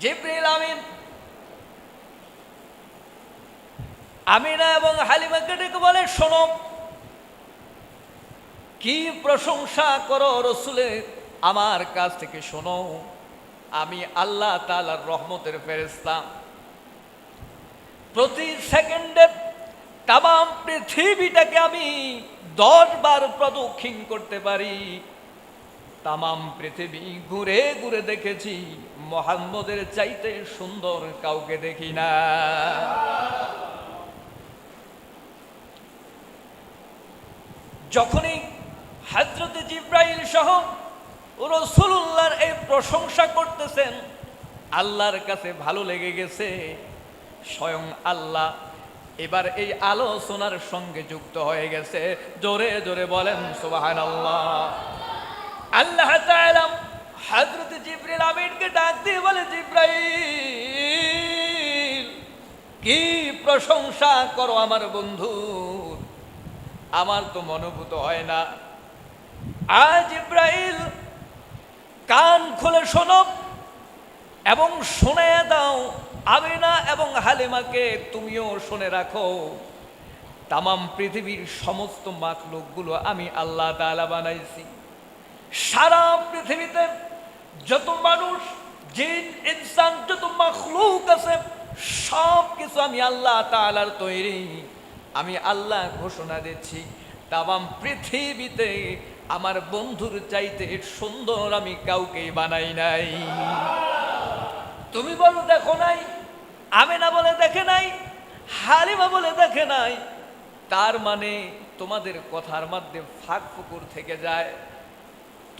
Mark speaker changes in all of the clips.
Speaker 1: জিব্রিল আমিন। আমিনা এবং হালিমাকে ডেকে বলে, শোনো, কি প্রশংসা করো রসুলের আমার কাছ থেকে শোনো। আমি আল্লাহ তালার রহমতের ফেরেস্তা প্রতি সেকেন্ডে তাম পৃথিবীটাকে আমি দশ বার প্রদক্ষিণ করতে পারি। তামাম পৃথিবী ঘুরে ঘুরে দেখেছি, মোহাম্মদের চাইতে সুন্দর কাউকে দেখি না। যখনই হাজরতে জিব্রাইল সহ রসুল্লাহর এই প্রশংসা করতেছেন, আল্লাহর কাছে ভালো লেগে গেছে, স্বয়ং আল্লাহ এবার এই আলোচনার সঙ্গে যুক্ত হয়ে গেছে। জোরে জোরে বলেন সুবাহান আল্লাহ আল্লাহ তাআলা হযরত জিবরিল আমিনকে ডাক দিয়ে বলে, জিব্রাইল, কি প্রশংসা করো আমার বন্ধু। আমার তো মনোভূত হয় না। আজ ইব্রাহিল কান খুলে শোনো এবং শুনে দাও। আমিনা এবং হালিমাকে তুমিও শুনে রাখো। তামাম পৃথিবীর সমস্ত মাখলুকগুলো আমি আল্লাহ তাআলা বানাইছি। সারা পৃথিবীতে যত মানুষ, জিন, ইনসান, যত মাখলুক আছে সব কিছু আমি আল্লাহ তাআলার তৈরি। আমি আল্লাহ ঘোষণা দিচ্ছি, তামাম পৃথিবীতে আমার বন্ধুর চাইতে সুন্দর আমি কাউকে বানাই নাই। তুমি বলো দেখো নাই আমি না বলে দেখে নাই, হালিমা বলে দেখে নাই, তার মানে তোমাদের কথার মধ্যে ফাঁক ফুকুর থেকে যায়।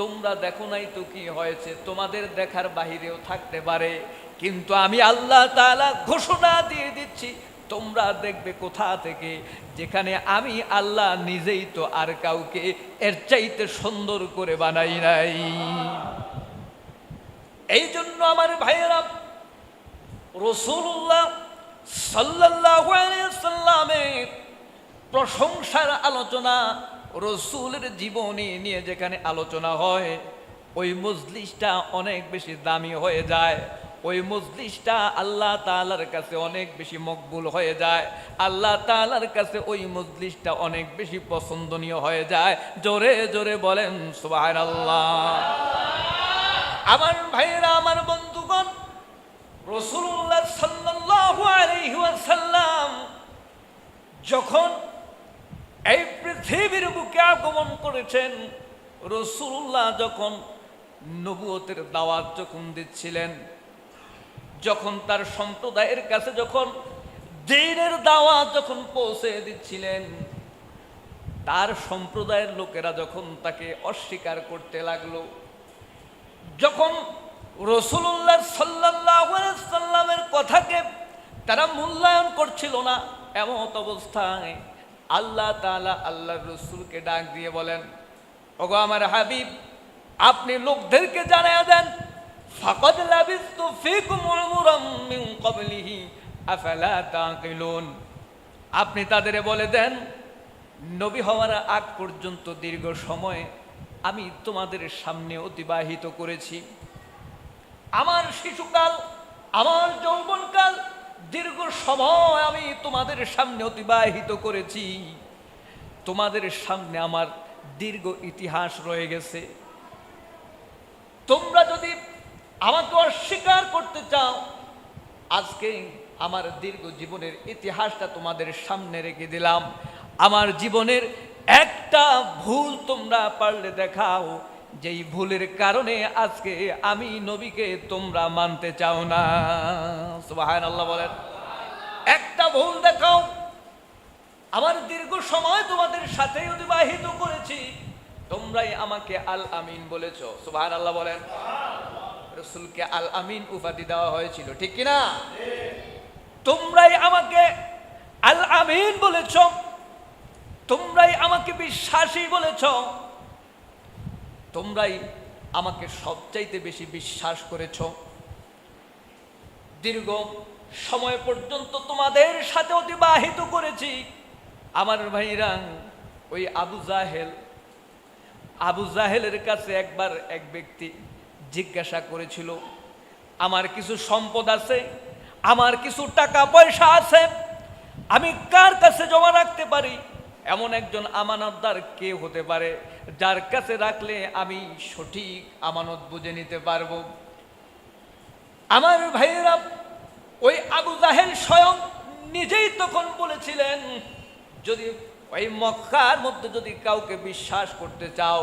Speaker 1: তোমরা দেখো নাই তো কি হয়েছে? তোমাদের দেখার বাহিরেও থাকতে পারে। কিন্তু আমি আল্লাহ তাআলা ঘোষণা দিয়ে দিচ্ছি, তোমরা দেখবে কোথা থেকে? যেখানে আমি আল্লাহ নিজেই তো আর কাউকে এর চাইতে সুন্দর করে বানাই নাই। এই জন্য আমার ভাইয়েরা রসুল্লাহ আলাইহি সাল্লামের প্রশংসার আলোচনা রসুলের জীবনী নিয়ে যেখানে আলোচনা হয়, ওই মজলিসটা অনেক বেশি দামি হয়ে যায়। ওই মজলিসটা আল্লাহ তালার কাছে অনেক বেশি মকবুল হয়ে যায়। আল্লাহ তালার কাছে ওই মজলিসটা অনেক বেশি পছন্দনীয় হয়ে যায়। জোরে জোরে বলেন, সুবহানাল্লাহ। আমার ভাইয়েরা, আমার বন্ধুগণ রসুল্লাহ সাল্লাল্লাহু আলাইহি ওয়াসাল্লাম যখন পৃথিবীর বুকে আগমন করেছেন? রসুল্লাহ যখন নবুয়তের দাওয়াত যখন দিচ্ছিলেন, যখন তার সম্প্রদায়ের কাছে যখন দিনের দাওয়াত যখন পৌঁছে দিচ্ছিলেন, তার সম্প্রদায়ের লোকেরা যখন তাকে অস্বীকার করতে লাগল, যখন রসুল্লাহ সাল্লাহ সাল্লামের কথাকে তারা মূল্যায়ন করছিল না, এমত অবস্থায় আল্লাহ তাআলা আল্লাহর রসুলকে ডাক দিয়ে বলেন, ওগো আমার হাবিব, আপনি লোকদেরকে জানায়া দেন, ফাকাদ লাবিস্তু ফীকুম উমরাম মিন ক্বাবলিহি, আফালা তাকিলুন? আপনি তাদের বলে দেন, নবী হওয়ার আগ পর্যন্ত দীর্ঘ সময় আমি তোমাদের সামনে অতিবাহিত করেছি। আমার শিশুকাল, আমার যৌবনকাল দীর্ঘ সময় আমি তোমাদের সামনে অতিবাহিত করেছি। তোমাদের সামনে আমার দীর্ঘ ইতিহাস রয়ে গেছে। তোমরা যদি আমাকে অস্বীকার করতে চাও, আজকে আমার দীর্ঘ জীবনের ইতিহাসটা তোমাদের সামনে রেখে দিলাম। আমার জীবনের একটা ভুল তোমরা পারলে দেখাও। যেই ভুলের কারণে আজকে আমি নবীকে তোমরা মানতে চাও না। সুবাহান আল্লাহ বলেন। একটা ভুল দেখাও। আমার দীর্ঘ সময় তোমাদের সাথে অতিবাহিত করেছি। তোমরাই আমাকে আল আমিন বলেছ। সুবাহান আল্লাহ বলেন। রসুলকে আল আমিন উপাধি দেওয়া হয়েছিল, ঠিক কিনা? তোমরাই আমাকে আল আমিন বলেছ। তোমরাই আমাকে বিশ্বাসী বলেছ। তোমরাই আমাকে সবচাইতে বেশি বিশ্বাস করেছ। দীর্ঘ সময় পর্যন্ত তোমাদের সাথে অতিবাহিত করেছি। আমার ভাইরা, ওই আবু জাহেল, আবু জাহেলের কাছে একবার এক ব্যক্তি জিজ্ঞাসা করেছিল, আমার কিছু সম্পদ আছে? আমার কিছু টাকা পয়সা আছে? আমি কার কাছে জমা রাখতে পারি? এমন একজন আমানতদার কে হতে পারে, যার কাছে রাখলে আমি সঠিক আমানত বুঝে নিতে পারব? আমার ভাইয়েরা, ওই আবু জাহেল স্বয়ং নিজেই তখন বলেছিলেন, যদি ওই মক্কার মধ্যে যদি কাউকে বিশ্বাস করতে চাও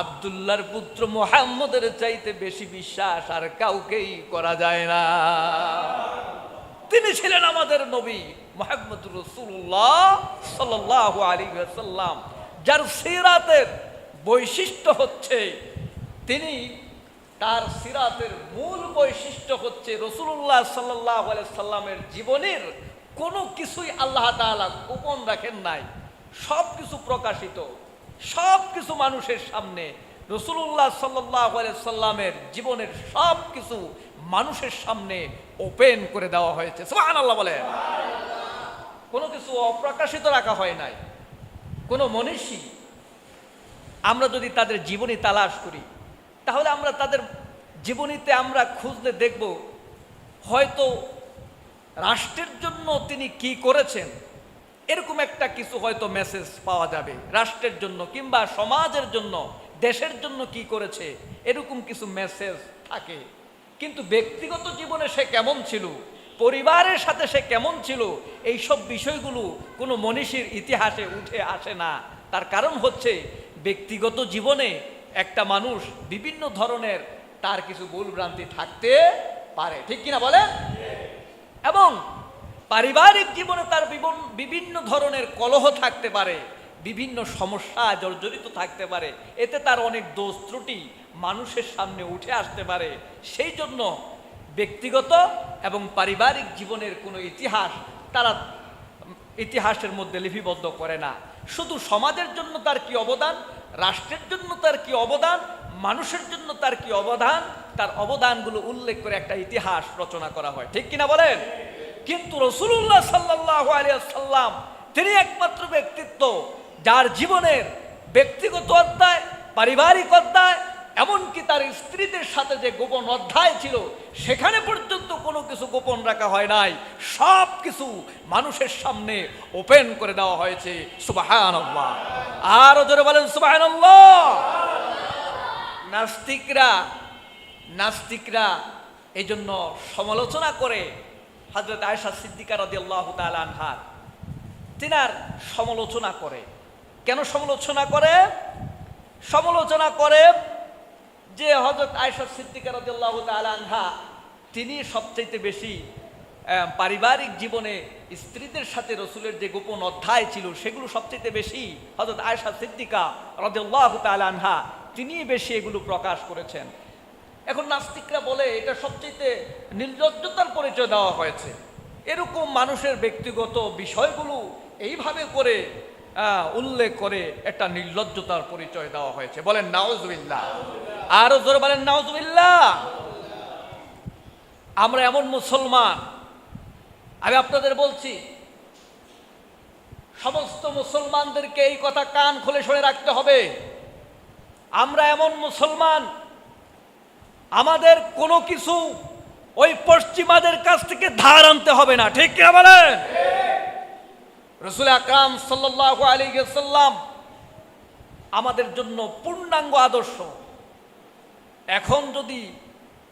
Speaker 1: আবদুল্লার পুত্র মোহাম্মদের চাইতে বেশি বিশ্বাস আর কাউকেই করা যায় না। তিনি ছিলেন আমাদের নবী। মোহাম্মদ রসুল্লাহ সাল্লাহ আলী সাল্লাম যার সিরাতের বৈশিষ্ট্য হচ্ছে তিনি তার সিরাতের মূল বৈশিষ্ট্য হচ্ছে রসুল্লাহ সাল্লাহ সাল্লামের জীবনের কোনো কিছুই আল্লাহ তাআলা গোপন রাখেন নাই। সব কিছু প্রকাশিত সব কিছু মানুষের সামনে রসুল্লাহ সাল্লাহ সাল্লামের জীবনের সব কিছু মানুষের সামনে ওপেন করে দেওয়া হয়েছে। আল্লাহ বলে কোনো কিছু অপ্রকাশিত রাখা হয় নাই। কোনো মনীষী, আমরা যদি তাদের জীবনী তালাশ করি, তাহলে আমরা তাদের জীবনীতে আমরা খুঁজলে দেখব, হয়তো রাষ্ট্রের জন্য তিনি কি করেছেন, এরকম একটা কিছু হয়তো মেসেজ পাওয়া যাবে। রাষ্ট্রের জন্য কিংবা সমাজের জন্য, দেশের জন্য কি করেছে, এরকম কিছু মেসেজ থাকে। কিন্তু ব্যক্তিগত জীবনে সে কেমন ছিল পরিবারের সাথে সে কেমন ছিল, এই সব বিষয়গুলো কোনো মনীষীর ইতিহাসে উঠে আসে না। তার কারণ হচ্ছে, ব্যক্তিগত জীবনে একটা মানুষ বিভিন্ন ধরনের তার কিছু ভুলভ্রান্তি থাকতে পারে। ঠিক কিনা বলেন? এবং পারিবারিক জীবনে তার বিভিন্ন ধরনের কলহ থাকতে পারে, বিভিন্ন সমস্যা জর্জরিত থাকতে পারে। এতে তার অনেক দোষ ত্রুটি মানুষের সামনে উঠে আসতে পারে। সেই জন্য ব্যক্তিগত এবং পারিবারিক জীবনের কোনো ইতিহাস তারা ইতিহাসের মধ্যে লিপিবদ্ধ করে না। শুধু সমাজের জন্য তার কি অবদান, রাষ্ট্রের জন্য তার কি অবদান, মানুষের জন্য তার কি অবদান, তার অবদানগুলো উল্লেখ করে একটা ইতিহাস রচনা করা হয়। ঠিক কিনা বলেন? কিন্তু রসুল্লাহ সাল্লাহ আলিয়াল্লাম তিনি একমাত্র ব্যক্তিত্ব যার জীবনের ব্যক্তিগত অধ্যায়, পারিবারিক অধ্যায় এমনকি তার স্ত্রীদের সাথে যে গোপন অধ্যায় ছিল, সেখানে পর্যন্ত কোনো কিছু গোপন রাখা হয় নাই। সব কিছু মানুষের সামনে ওপেন করে দেওয়া হয়েছে। সুবাহান আরও জোরে বলেন সুবাহান নাস্তিকরা নাস্তিকরা এই জন্য সমালোচনা করে হজরত আয়সা সিদ্দিকা রদি আল্লাহ আনহার তিনার সমালোচনা করে। কেন সমালোচনা করে? সমালোচনা করে যে হজরত আয়সা সিদ্দিকা রদিল্লাহ আনহা, তিনি সবচাইতে বেশি পারিবারিক জীবনে স্ত্রীদের সাথে রসুলের যে গোপন অধ্যায় ছিল, সেগুলো সবচাইতে বেশি হজরত আয়সা সিদ্দিকা রদিল্লাহ আনহা তিনি বেশি এগুলো প্রকাশ করেছেন। এখন নাস্তিকরা বলে, এটা সবচেয়ে নির্লজ্জতার পরিচয় দেওয়া হয়েছে। এরকম মানুষের ব্যক্তিগত বিষয়গুলো এইভাবে করে উল্লেখ করে একটা নির্লজ্জতার পরিচয় দেওয়া হয়েছে। বলেন নাওজবিল্লাহ আরও জোরে বলেন নাওজবিল্লাহ আমরা এমন মুসলমান আমি আপনাদের বলছি সমস্ত মুসলমানদেরকে এই কথা কান খুলে শুনে রাখতে হবে। আমরা এমন মুসলমান আমাদের কোনো কিছু ওই পশ্চিমাদের কাছ থেকে ধার আনতে হবে না। ঠিক কিনা বলেন? রসুল আকরাম সাল্লাহ আলী সাল্লাম আমাদের জন্য পূর্ণাঙ্গ আদর্শ। এখন যদি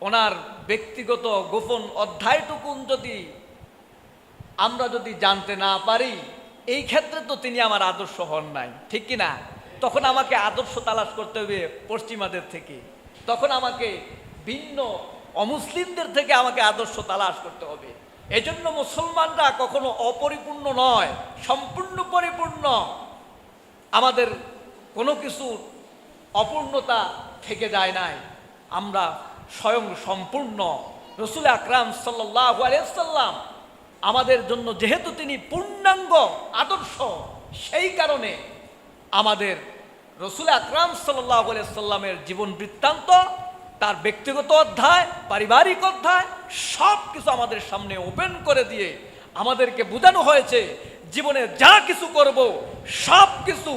Speaker 1: ওনার ব্যক্তিগত গোপন অধ্যায়টুকুন যদি আমরা যদি জানতে না পারি, এই ক্ষেত্রে তো তিনি আমার আদর্শ হন নাই, ঠিক কি না? তখন আমাকে আদর্শ তালাশ করতে হবে পশ্চিমাদের থেকে। তখন আমাকে ভিন্ন অমুসলিমদের থেকে আমাকে আদর্শ তালাশ করতে হবে। এজন্য মুসলমানরা কখনো অপরিপূর্ণ নয়, সম্পূর্ণ পরিপূর্ণ। আমাদের কোনো কিছু অপূর্ণতা থেকে যায় নাই। আমরা স্বয়ং সম্পূর্ণ। রসুল আকরাম সাল্লাহ আলিয়াল্লাম আমাদের জন্য যেহেতু তিনি পূর্ণাঙ্গ, আদর্শ, সেই কারণে আমাদের রসুল আকরাম সাল্লাহ আলিয়া সাল্লামের জীবন বৃত্তান্ত তার ব্যক্তিগত অধ্যায়, পারিবারিক অধ্যায় সব কিছু আমাদের সামনে ওপেন করে দিয়ে আমাদেরকে বোঝানো হয়েছে, জীবনে যা কিছু করব সব কিছু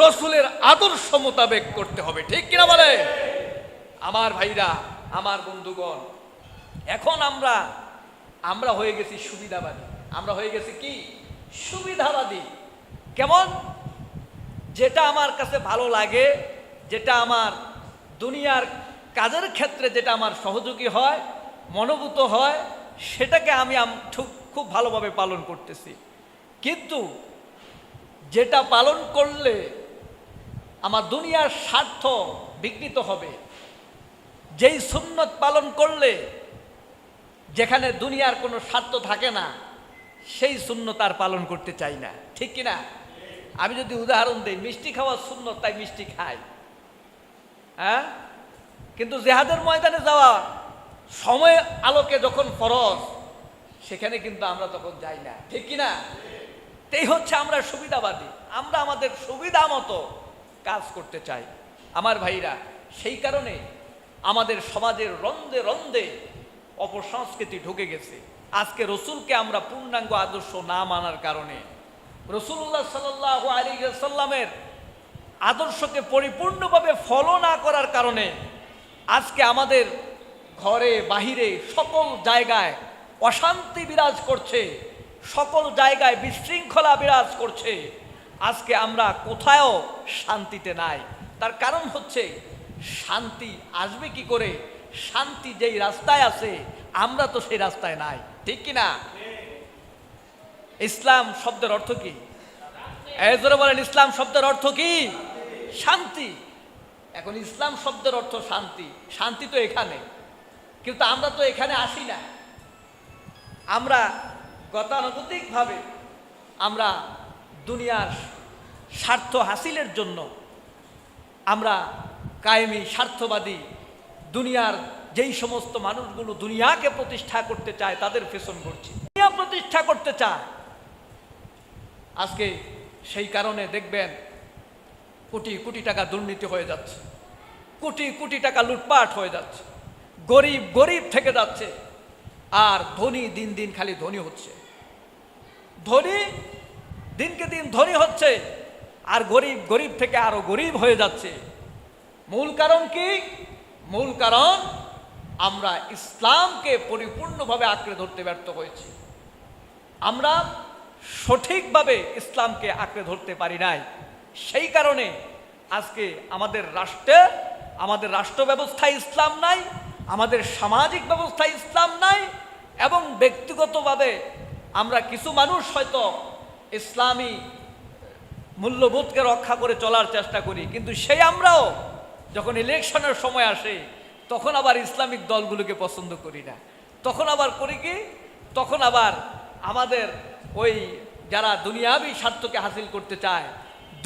Speaker 1: রসুলের আদর্শ মোতাবেক করতে হবে। ঠিক কিনা বলে? আমার ভাইরা, আমার বন্ধুগণ, এখন আমরা আমরা হয়ে গেছি সুবিধাবাদী। আমরা হয়ে গেছি কি? সুবিধাবাদী। কেমন? যেটা আমার কাছে ভালো লাগে, যেটা আমার দুনিয়ার কাজের ক্ষেত্রে যেটা আমার সহযোগী হয়, মনোভূত হয়, সেটাকে আমি খুব ভালোভাবে পালন করতেছি। কিন্তু যেটা পালন করলে আমার দুনিয়ার স্বার্থ বিঘ্নিত হবে। যেই সুন্নত পালন করলে যেখানে দুনিয়ার কোনো স্বার্থ থাকে না, সেই শূন্যত আর পালন করতে চাই না। ঠিক কি না আমি যদি উদাহরণ দিই, মিষ্টি খাওয়ার শূন্য তাই মিষ্টি খাই। হ্যাঁ? কিন্তু জেহাদের ময়দানে যাওয়া সময় আলোকে যখন ফরজ, সেখানে কিন্তু আমরা তখন যাই না। ঠিক কি না এই হচ্ছে আমরা সুবিধাবাদী। আমরা আমাদের সুবিধা মতো কাজ করতে চাই। আমার ভাইরা, সেই কারণে আমাদের সমাজের রন্দে রন্দে অপসংস্কৃতি ঢুকে গেছে। আজকে রসুলকে আমরা পূর্ণাঙ্গ আদর্শ না মানার কারণে রসুল্লাহ সাল্লাহ আলী সাল্লামের আদর্শকে পরিপূর্ণভাবে ফলো না করার কারণে আজকে আমাদের ঘরে, বাহিরে সকল জায়গায় অশান্তি বিরাজ করছে, সকল জায়গায় বিশৃঙ্খলা বিরাজ করছে। আজকে আমরা কোথাও শান্তিতে নাই। তার কারণ হচ্ছে শান্তি আসবে কি করে? শান্তি যেই রাস্তায় আছে, আমরা তো সেই রাস্তায় নাই। ঠিক কি না ইসলাম শব্দের অর্থ কি? বলেন, ইসলাম শব্দের অর্থ কি? শান্তি। এখন ইসলাম শব্দের অর্থ শান্তি। শান্তি তো এখানে। কিন্তু আমরা তো এখানে আসি না। আমরা গতানুগতিকভাবে আমরা দুনিয়ার স্বার্থ হাসিলের জন্য আমরা কায়েমি, স্বার্থবাদী, দুনিয়ার যেই সমস্ত মানুষগুলো দুনিয়াকে প্রতিষ্ঠা করতে চায়, তাদের পেছন করছি। দুনিয়া প্রতিষ্ঠা করতে চায়। আজকে সেই কারণে দেখবেন কোটি কোটি টাকা দুর্নীতি হয়ে যাচ্ছে। কোটি কোটি টাকা লুটপাট হয়ে যাচ্ছে। গরিব গরিব থেকে যাচ্ছে। আর ধনী দিন দিন খালি ধনী হচ্ছে। ধনী দিনকে দিন ধনী হচ্ছে। আর গরিব গরিব থেকে আরও গরিব হয়ে যাচ্ছে। মূল কারণ কি? মূল কারণ আমরা ইসলামকে পরিপূর্ণভাবে আঁকড়ে ধরতে ব্যর্থ হয়েছি। আমরা সঠিকভাবে ইসলামকে আঁকড়ে ধরতে পারি নাই। সেই কারণে আজকে আমাদের রাষ্ট্রে, আমাদের রাষ্ট্র ব্যবস্থায় ইসলাম নাই, আমাদের সামাজিক ব্যবস্থায় ইসলাম নাই, এবং ব্যক্তিগতভাবে আমরা কিছু মানুষ হয়তো ইসলামী মূল্যবোধকে রক্ষা করে চলার চেষ্টা করি, কিন্তু সেই আমরাও যখন ইলেকশনের সময় আসে, তখন আবার ইসলামিক দলগুলোকে পছন্দ করি না। তখন আবার করি কি? তখন আবার আমাদের ওই যারা দুনিয়াবি স্বার্থকে হাসিল করতে চায়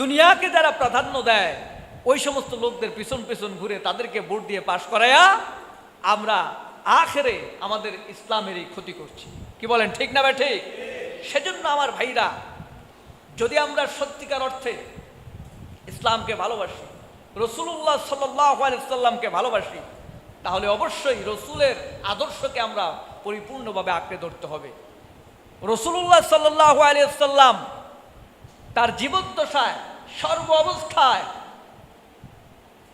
Speaker 1: দুনিয়াকে যারা প্রাধান্য দেয়, ওই সমস্ত লোকদের পিছন পিছন ঘুরে তাদেরকে ভোট দিয়ে পাশ করায়া আমরা আখেরে আমাদের ইসলামেরই ক্ষতি করছি। কি বলেন, ঠিক না ভাই, ঠিক? সেজন্য আমার ভাইরা, যদি আমরা সত্যিকার অর্থে ইসলামকে ভালোবাসি রসুল্লাহ সাল্লামকে ভালোবাসি, তাহলে অবশ্যই রসুলের আদর্শকে আমরা পরিপূর্ণভাবে আঁকড়ে ধরতে হবে। রসুল্লাহ সাল্লাহ আলিয়াল্লাম তার জীবদ্দশায়, সর্ব অবস্থায়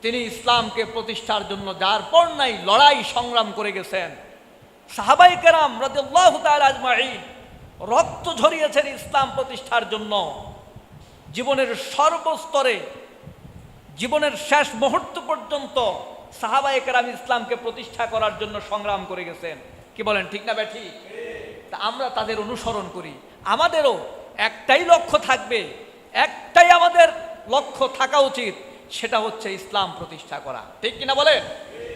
Speaker 1: তিনি ইসলামকে প্রতিষ্ঠার জন্য যার পর নাই লড়াই সংগ্রাম করে গেছেন। সাহাবাই কেরাম রাজ্লাহ আজমাইন রক্ত ঝরিয়েছেন ইসলাম প্রতিষ্ঠার জন্য। জীবনের সর্বস্তরে, জীবনের শেষ মুহূর্ত পর্যন্ত সাহাবাই কেরাম ইসলামকে প্রতিষ্ঠা করার জন্য সংগ্রাম করে গেছেন। কি বলেন, ঠিক না ব্যাঠি তা আমরা তাদের অনুসরণ করি। আমাদেরও একটাই লক্ষ্য থাকবে, একটাই আমাদের লক্ষ্য থাকা উচিত, সেটা হচ্ছে ইসলাম প্রতিষ্ঠা করা। ঠিক কিনা বলেন?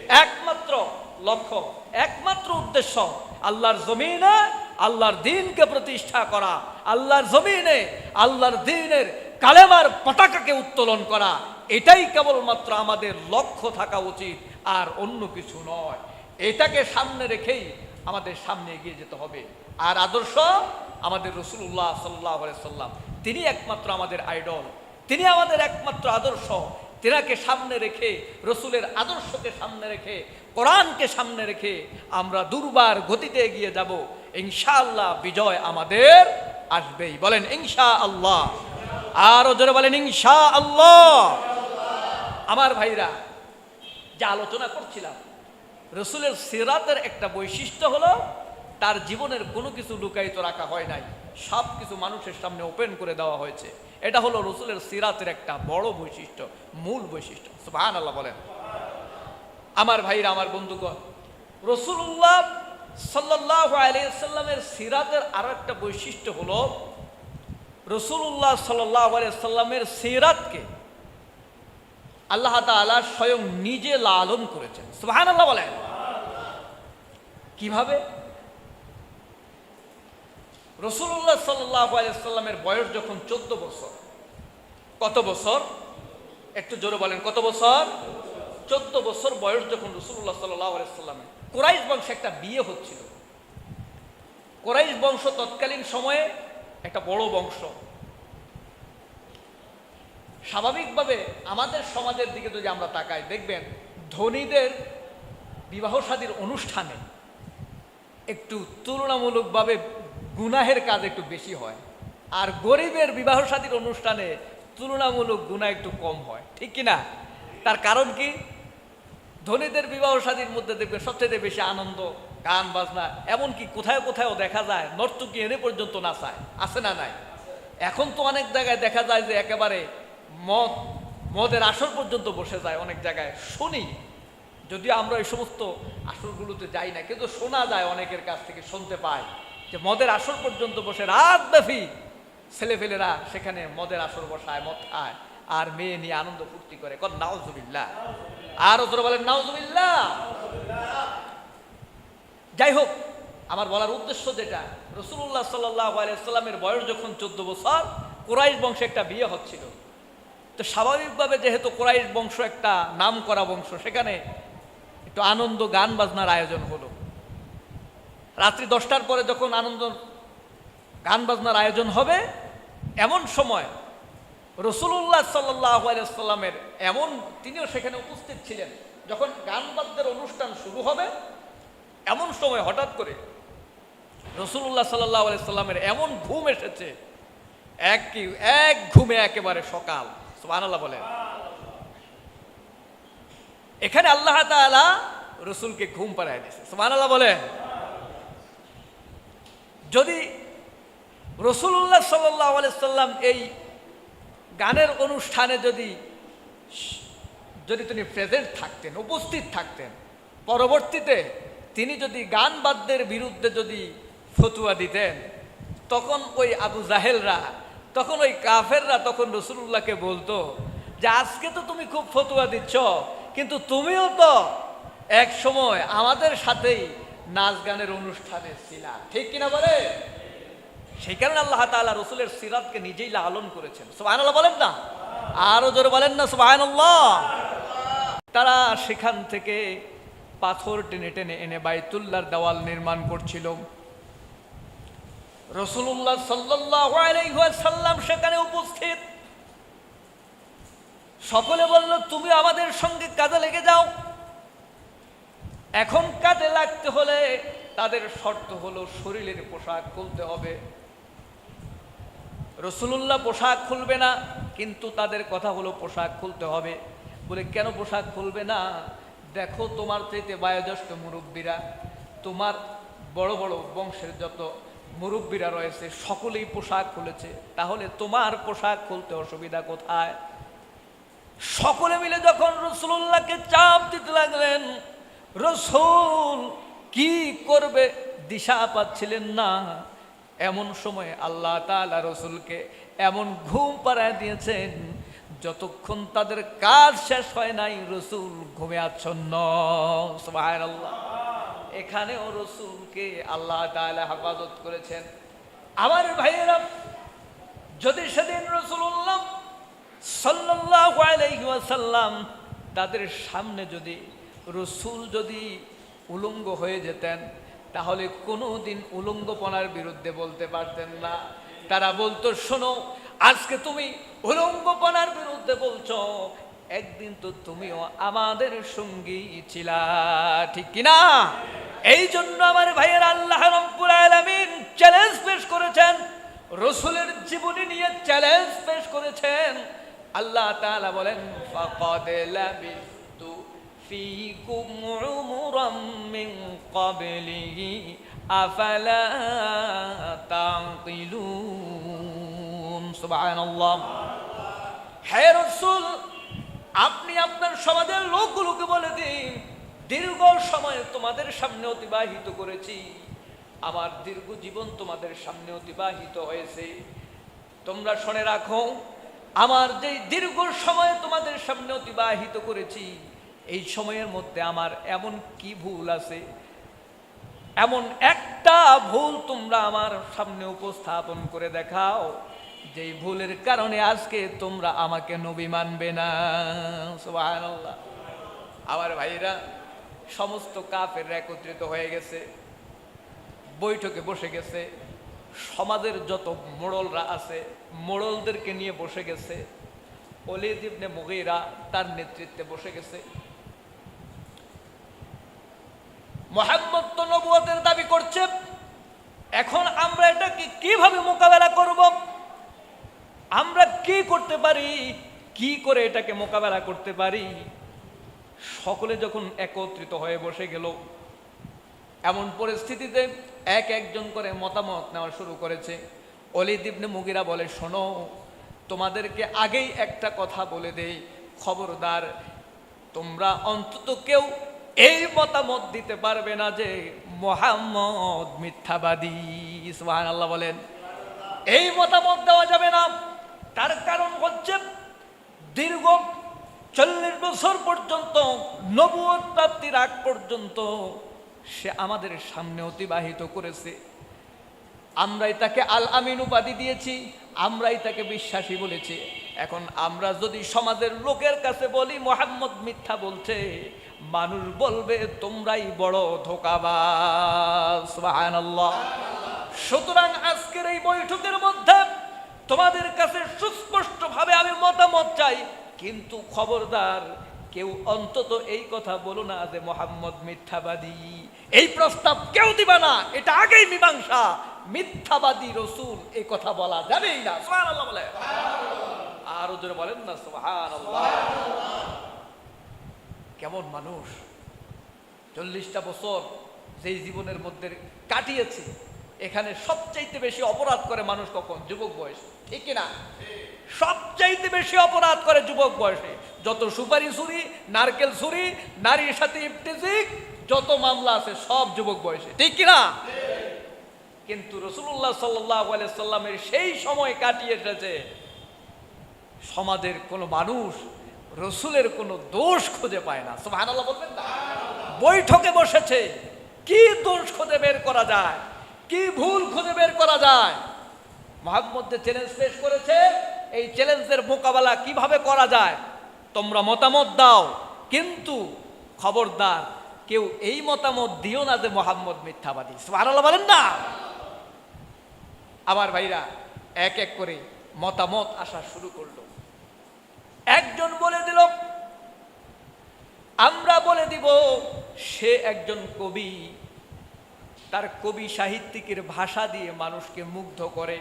Speaker 1: একমাত্র লক্ষ্য, একমাত্র উদ্দেশ্য আল্লাহর জমিনে আল্লাহর দিনকে প্রতিষ্ঠা করা, আল্লাহর জমিনে আল্লাহর দিনের কালেমার পতাকাকে উত্তোলন করা, এটাই কেবলমাত্র আমাদের লক্ষ্য থাকা উচিত, আর অন্য কিছু নয়। এটাকে সামনে রেখেই আমাদের সামনে এগিয়ে যেতে হবে। আর আদর্শ? আমাদের রসুল্লাহ সাল্লাহ সাল্লাম, তিনি একমাত্র আমাদের আইডল, তিনি আমাদের একমাত্র আদর্শ। তেনাকে সামনে রেখে, রসুলের আদর্শকে সামনে রেখে, কোরআনকে সামনে রেখে আমরা দুর্বার গতিতে এগিয়ে যাব। ইনশাআল্লাহ বিজয় আমাদের আসবেই। বলেন ইনশা আল্লাহ আরও জোরে বলেন ইনশা আল্লাহ আমার ভাইরা, যা আলোচনা করছিলাম, রসুলের সিরাতের একটা বৈশিষ্ট্য হলো তার জীবনের কোনো কিছু লুকায়িত রাখা হয় নাই। সব কিছু মানুষের সামনে ওপেন করে দেওয়া হয়েছে। এটা হলো রসুলের সিরাতের একটা বড় বৈশিষ্ট্য, মূল বৈশিষ্ট্য। সুবহান আল্লাহ বলেন। আমার ভাইরা, আমার বন্ধুগণ রসুল্লাহ সাল্লাহ আলিয়াল্লামের সিরাতের আরও একটা বৈশিষ্ট্য হলো রসুল্লাহ সাল্লাহ সাল্লামের সিরাতকে আল্লাহ তাআলা স্বয়ং নিজে লালন করেছেন। সুবহান আল্লাহ বলেন। কীভাবে? রসুল্লাহ সাল্লাহ বয়স যখন চোদ্দ বছর, কত বছর? একটু জোরে বলেন, কত বছর? চোদ্দ বছর বয়স যখন রসুল্লাহ সাল্লামের কোরাইশ বংশে একটা বিয়ে হচ্ছিল। কোরাইশ বংশ তৎকালীন সময়ে একটা বড় বংশ। স্বাভাবিকভাবে আমাদের সমাজের দিকে যদি আমরা তাকাই, দেখবেন ধনীদের বিবাহ শাদীর অনুষ্ঠানে একটু তুলনামূলকভাবে গুনাহের কাজ একটু বেশি হয়। আর গরিবের বিবাহ শাদীর অনুষ্ঠানে তুলনামূলক গুণা একটু কম হয়। ঠিক কি না? তার কারণ কি? ধনীদের বিবাহ শাদীর মধ্যে দেখবেন সবচেয়ে বেশি আনন্দ, গান, বাজনা, এমনকি কোথায় কোথায়ও দেখা যায়, নর্তকী এনে পর্যন্ত নাচায় আছে না নাই? এখন তো অনেক জায়গায় দেখা যায় যে একেবারে মদ, মদের আসর পর্যন্ত বসে যায় অনেক জায়গায়। শুনি, যদিও আমরা এই সমস্ত আসরগুলোতে যাই না, কিন্তু শোনা যায় অনেকের কাছ থেকে, শুনতে পাই। যে মদের আসর পর্যন্ত বসে রাত ব্যাপী ছেলেফেলেরা সেখানে মদের আসর বসায়, মদ খায়, আর মেয়ে নিয়ে আনন্দ ফুর্তি করে। কন নাউজুবিল্লাহ। আর ওদের বলেন, নাউজুবিল্লাহ। যাই হোক আমার বলার উদ্দেশ্য যেটা রসুল্লাহ সাল্লামের বয়স যখন চোদ্দ বছর, কোরাইশ বংশে একটা বিয়ে হচ্ছিল। তো স্বাভাবিকভাবে যেহেতু কোরাইশ বংশ একটা নাম করা বংশ, সেখানে একটু আনন্দ গান বাজনার আয়োজন হলো। রাত্রি দশটার পরে যখন আনন্দ গান বাজনার আয়োজন হবে, এমন সময় রসুল্লাহ সাল্লামের এমন তিনিও সেখানে উপস্থিত ছিলেন, যখন গান বাদ্যের অনুষ্ঠান শুরু হবে, এমন সময় হঠাৎ করে রসুল্লাহ সাল্লাহ সাল্লামের এমন ঘুম এসেছে, এক কি, এক ঘুমে একেবারে সকাল, সুবহানাল্লাহ বলেন। এখানে আল্লাহ তাআলা রসুলকে ঘুম পাড়ায় দিয়েছে, সুবহানাল্লাহ বলেন। যদি রসুল্লাহ সাল্লাহ সাল্লাম এই গানের অনুষ্ঠানে যদি যদি তিনি প্রেজেন্ট থাকতেন, উপস্থিত থাকতেন, পরবর্তীতে তিনি যদি গান বাদ্যের বিরুদ্ধে যদি ফতুয়া দিতেন, তখন ওই আবু জাহেলরা, তখন ওই কাফেররা তখন রসুল্লাহকে বলতো যে, আজকে তো তুমি খুব ফতুয়া দিচ্ছ, কিন্তু তুমিও তো এক সময় আমাদের সাথেই নাচ গানের অনুষ্ঠানে ছিলা ঠিক কিনা বলে? সেই কারণে আল্লাহ তাআলা রসুলের সিরাতকে নিজেই লালন করেছেন। সুবাহ বলেন না? আরও জোরে বলেন না সুবাহ তারা সেখান থেকে পাথর টেনে টেনে এনে বাইতুল্লাহর দেওয়াল নির্মাণ করছিল। রসুল্লাহ সাল্লাম সেখানে উপস্থিত। সকলে বলল, তুমি আমাদের সঙ্গে কাজে লেগে যাও। এখন কাজে লাগতে হলে তাদের শর্ত হলো শরীরের পোশাক খুলতে হবে। রসুল্লাহ পোশাক খুলবে না, কিন্তু তাদের কথা হলো পোশাক খুলতে হবে। বলে, কেন পোশাক খুলবে না? দেখো তোমার চাইতে বায়োজ্যেষ্ঠ মুরব্বীরা, তোমার বড় বড় বংশের যত মুরব্বীরা রয়েছে, সকলেই পোশাক খুলেছে। তাহলে তোমার পোশাক খুলতে অসুবিধা কোথায়? সকলে মিলে যখন রসুল্লাহকে চাপ দিতে লাগলেন রসুল কি করবে? দিশা পাচ্ছিলেন না। এমন সময় আল্লাহ তালা রসুলকে এমন ঘুম পাড়ায় দিয়েছেন, যতক্ষণ তাদের কাজ শেষ হয় নাই, রসুল ঘুমে আচ্ছন্ন। এখানেও রসুলকে আল্লাহ তালা হেফাজত করেছেন। আমার ভাইয়েরা, যদি সেদিন রসুল্লাহ সাল্লাহ তাদের সামনে যদি রসুল যদি উলঙ্গ হয়ে যেতেন, তাহলে কোনো দিন উলঙ্গপনার বিরুদ্ধে বলতে পারতেন না। তারা বলতো, শোনো, আজকে তুমি উলঙ্গপনার বিরুদ্ধে বলছো। একদিন তো তুমিও আমাদের সঙ্গী ছিলা, ঠিক কিনা এই জন্য আমার ভাইয়ের আল্লাহ চ্যালেঞ্জ পেশ করেছেন। রসুলের জীবনী নিয়ে চ্যালেঞ্জ পেশ করেছেন। আল্লাহ বলেন فيكم عمرا من قبله أفلا تعقلون سبحان الله হে রসুল আপনি আপনার সমাজের লোকগুলোকে বলে দিন দীর্ঘ সময় তোমাদের সামনে অতিবাহিত করেছি আমার দীর্ঘ জীবন তোমাদের সামনে অতিবাহিত হয়েছে তোমরা শুনে রাখো আমার যে দীর্ঘ সময় তোমাদের সামনে অতিবাহিত করেছি এই সময়ের মধ্যে আমার এমন কি ভুল আছে? এমন একটা ভুল তোমরা আমার সামনে উপস্থাপন করে দেখাও, যেই ভুলের কারণে আজকে তোমরা আমাকে নবী মানবে না। সুবহানাল্লাহ। আমার ভাইরা, সমস্ত কাফের একত্রিত হয়ে গেছে, বৈঠকে বসে গেছে, সমাজের যত মোড়লরা আছে, মোড়লদেরকে নিয়ে বসে গেছে অলিদ ইবনে মুগীরা তার নেতৃত্বে বসে গেছে। মোহাম্মদ তো নবুয়তের দাবি করছে, এখন আমরা এটাকে কীভাবে মোকাবেলা করব? আমরা কি করতে পারি? কি করে এটাকে মোকাবেলা করতে পারি? সকলে যখন একত্রিত হয়ে বসে গেল, এমন পরিস্থিতিতে এক একজন করে মতামত নেওয়া শুরু করেছে। অলি দিবনে মুগিরা বলে, শোনো, তোমাদেরকে আগেই একটা কথা বলে দেই। খবরদার, তোমরা অন্তত কেউ এই মতামত দিতে পারবে না যে মোহাম্মদ মিথ্যাবাদী। সুবহান আল্লাহ বলেন। এই মতামত দেওয়া যাবে না। তার কারণ হচ্ছে দীর্ঘ চল্লিশ বছর পর্যন্ত নবুয়ত প্রাপ্তির আগ পর্যন্ত সে আমাদের সামনে অতিবাহিত করেছে। আমরাই তাকে আল আমিন উপাধি দিয়েছি, আমরাই তাকে বিশ্বাসী বলেছি। এখন আমরা যদি সমাজের লোকের কাছে বলি, মোহাম্মদ মিথ্যা বলছে মানুষ বলবে, তোমরাই বড় ধোকাবাজ। সুতরাং আজকের এই বৈঠকের মধ্যে তোমাদের কাছে সুস্পষ্টভাবে আমি মতামত চাই। কিন্তু খবরদার, কেউ অন্তত এই কথা বলো না যে মোহাম্মদ মিথ্যাবাদী। এই প্রস্তাব কেউ দিবা না। এটা আগেই মীমাংসা। মিথ্যাবাদী রসুল এই কথা বলা যাবেই না। সুবহানাল্লাহ বলে। আরও জোরে বলেন না, সুবহানাল্লাহ। কেমন মানুষ? চল্লিশটা বছর যেই জীবনের মধ্যে কাটিয়েছে, এখানে সবচাইতে বেশি অপরাধ করে মানুষ কখন? যুবক বয়স। ঠিক না? সবচাইতে বেশি অপরাধ করে যুবক বয়সে। যত সুপারি ছুরি নারকেল ছুরি নারীর সাথে ইফটিজিক যত মামলা আছে, সব যুবক বয়সে। ঠিক না? কিন্তু রসুল্লাহ সাল্লাহ সাল্লামের সেই সময় কাটিয়ে এসেছে, সমাজের কোনো মানুষ রসুলের কোনো দোষ খুঁজে পায় না। সুবহানাল্লাহ বলবেন না। বৈঠকে বসেছে, কি দোষ খুঁজে বের করা যায়? কি ভুল খুঁজে বের করা যায়? মোহাম্মদ চ্যালেঞ্জ পেশ করেছে, এই চ্যালেঞ্জের মোকাবেলা কীভাবে করা যায়? তোমরা মতামত দাও। কিন্তু খবরদার, কেউ এই মতামত দিও না যে মোহাম্মদ মিথ্যাবাদী। সুবহানাল্লাহ বলেন না। আমার ভাইরা, এক এক করে মতামত আসা শুরু করল। একজন বলে দিল, আমরা বলে দিব সে একজন কবি। তার কবি সাহিত্যিকের ভাষা দিয়ে মানুষকে মুগ্ধ করে।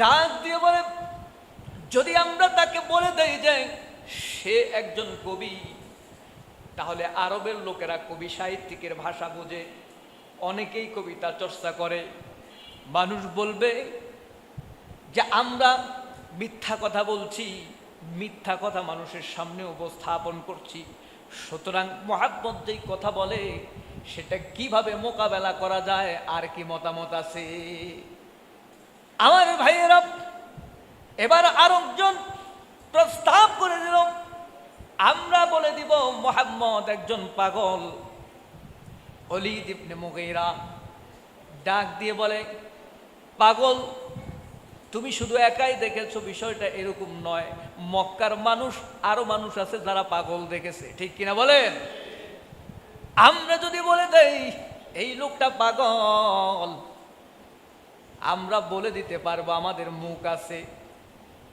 Speaker 1: ডাক দিয়ে বলে, যদি আমরা তাকে বলে দেই যে সে একজন কবি, তাহলে আরবের লোকেরা কবি সাহিত্যিকের ভাষা বোঝে, অনেকেই কবিতা চর্চা করে। মানুষ বলবে যে আমরা মিথ্যা কথা বলছি, মিথ্যা কথা মানুষের সামনে উপস্থাপন করছি। সুতরাং মহাব্বত যেই কথা বলে, সেটা কীভাবে মোকাবেলা করা যায়, আর কি মতামত আছে? আমার ভাইয়েরা এবার আরেকজন প্রস্তাব করে দিল, আমরা বলে দিব মোহাম্মদ একজন পাগল। অলিদ ইবনে মুগীরা ডাক দিয়ে বলে পাগল? তুমি শুধু একাই দেখেছ বিষয়টা এরকম নয়। মক্কার মানুষ, আরও মানুষ আছে যারা পাগল দেখেছে। ঠিক কিনা বলেন? আমরা যদি বলে দেই, এই লোকটা পাগল, আমরা বলে দিতে পারব আমাদের মুখ আছে।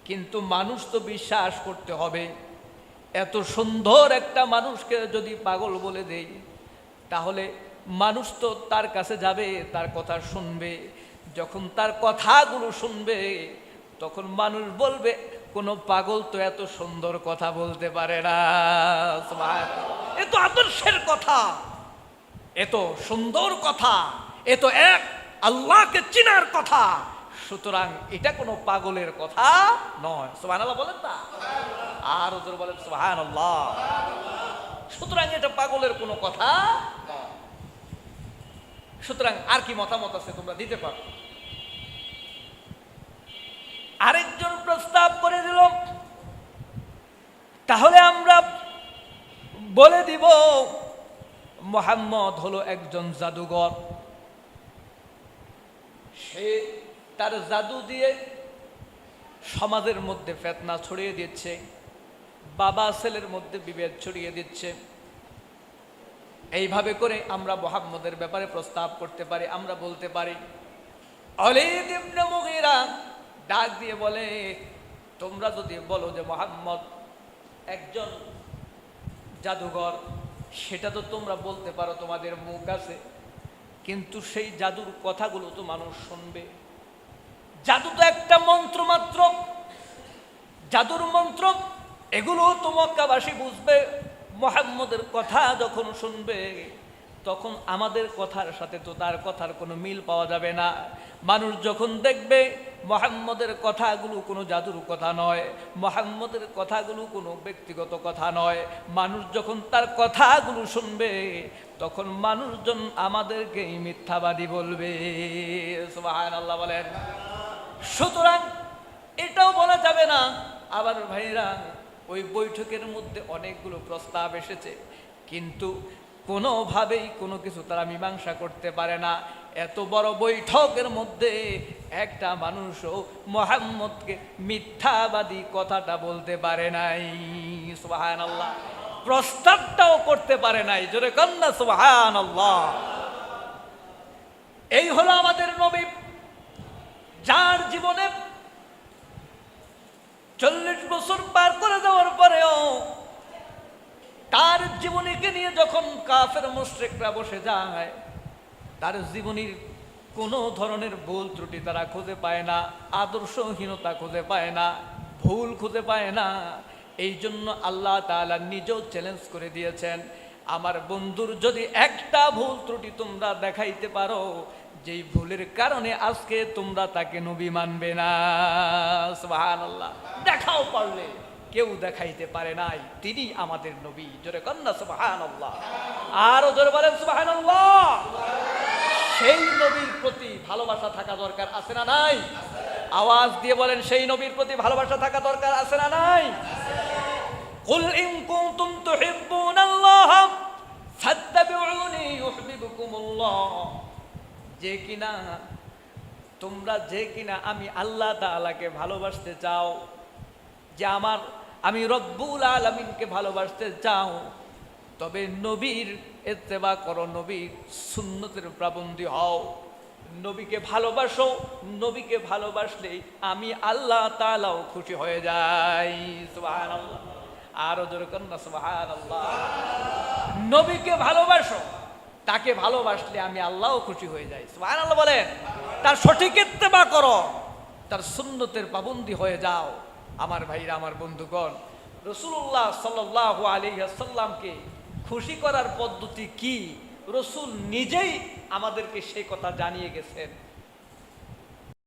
Speaker 1: কিন্তু মানুষ তো বিশ্বাস করতে হবে। এত সুন্দর একটা মানুষকে যদি পাগল বলে দেই, তাহলে মানুষ তো তার কাছে যাবে, তার কথা শুনবে। যখন তার কথাগুলো শুনবে, তখন মানুষ বলবে, কোন পাগল তো এত সুন্দর কথা বলতে পারে না। এ তো আদর্শের কথা। এ তো সুন্দর কথা। এ তো এক আল্লাহকে চিনার কথা। সুতরাং এটা কোনো পাগলের কথা নয়। সুবহান আল্লাহ বলেন না? আর ওদের বলেন সুবহান আল্লাহ সুতরাং এটা পাগলের কোনো কথা সুতরাং আর কি মতামত আছে তোমরা দিতে পারো? আরেকজন প্রস্তাব করে দিল, তাহলে আমরা বলে দিব, মোহাম্মদ হলো একজন জাদুঘর। সে তার জাদু দিয়ে সমাজের মধ্যে ফেতনা ছড়িয়ে দিচ্ছে, বাবা ছেলের মধ্যে বিভেদ ছড়িয়ে দিচ্ছে। এইভাবে করে আমরা মোহাম্মদের ব্যাপারে প্রস্তাব করতে পারি, আমরা বলতে পারি, অলিদ ডাক দিয়ে বলে, তোমরা যদি বলো যে মোহাম্মদ একজন জাদুঘর, সেটা তো তোমরা বলতে পারো, তোমাদের মুখ আছে। কিন্তু সেই জাদুর কথাগুলো তো মানুষ শুনবে। জাদু তো একটা মন্ত্র মাত্র। জাদুর মন্ত্র, এগুলো তো মক্কাবাসী বুঝবে। মোহাম্মদের কথা যখন শুনবে, তখন আমাদের কথার সাথে তো তার কথার কোনো মিল পাওয়া যাবে না। মানুষ যখন দেখবে মোহাম্মদের কথাগুলো কোনো জাদুর কথা নয়, মোহাম্মদের কথাগুলো কোনো ব্যক্তিগত কথা নয়। মানুষ যখন তার কথাগুলো শুনবে, তখন মানুষজন আমাদেরকেই মিথ্যাবাদী বলবে। আল্লাহ বলেন। সুতরাং এটাও বলা যাবে না, আবার ভাইরা, ওই বৈঠকের মধ্যে অনেকগুলো প্রস্তাব এসেছে। কিন্তু কোনোভাবেই কোনো কিছু তারা মীমাংসা করতে পারে না। এত বড় বৈঠকের মধ্যে একটা মানুষও মোহাম্মদকে মিথ্যাবাদী কথাটা বলতে পারে নাই। সুবাহান আল্লাহ প্রস্তাবটাও করতে পারে নাই। জোরে কন্যা সুবাহান আল্লাহ এই হলো আমাদের নবী। যার জীবনে চল্লিশ বছর পার করে দেওয়ার পরেও তার জীবনীকে নিয়ে যখন কাফের মুশ্রিকরা বসে যায় তার জীবনীর কোনো ধরনের ভুল ত্রুটি তারা খুঁজে পায় না, আদর্শহীনতা খুঁজে পায় না, ভুল খুঁজে পায় না। এই জন্য আল্লাহ তাআলা নিজেও চ্যালেঞ্জ করে দিয়েছেন, আমার বন্ধুর যদি একটা ভুল ত্রুটি তোমরা দেখাইতে পারো, যেই ভুলের কারণে আজকে তোমরা তাকে নবী মানবে না। সুবহানাল্লাহ। দেখাও পারলে কেউ দেখাইতে পারে নাই, তিনি আমাদের নবী। জোরে কন্যা সুবহানাল্লাহ। আরও জোরে বলেন, সুবহানাল্লাহ। সেই নবীর প্রতি ভালোবাসা থাকা দরকার আছে না নাই আওয়াজ দিয়ে বলেন সেই নবীর প্রতি ভালোবাসা থাকা দরকার আছে না নাই قل إن كنتم تحبون الله فاتبعوني يحببكم الله যে কিনা তোমরা যে কিনা আমি আল্লাহ তাআলাকে ভালোবাসতে চাও যে আমার আমি রব্বুল আলমিনকে ভালোবাসতে চাও তবে নবীর এত্তেবা করো নবীর সুন্নতের প্রাবন্ধী হও। নবীকে ভালোবাসো, নবীকে ভালোবাসলে আমি আল্লাহ তাআলাও খুশি হয়ে যাই। আরও জোরে কন্যা নবীকে ভালোবাসো, তাকে ভালোবাসলে আমি আল্লাহও খুশি হয়ে যাই। সুবহানাল্লাহ বলেন, তার সঠিক ইত্তেবা করো, তার সুন্নতের পাবন্দি হয়ে যাও। আমার ভাইরা, আমার বন্ধুগণ রসুল্লাহ সাল্লাহ আলী আসাল্লামকে খুশি করার পদ্ধতি কি? রসুল নিজেই আমাদেরকে সেই কথা জানিয়ে গেছেন।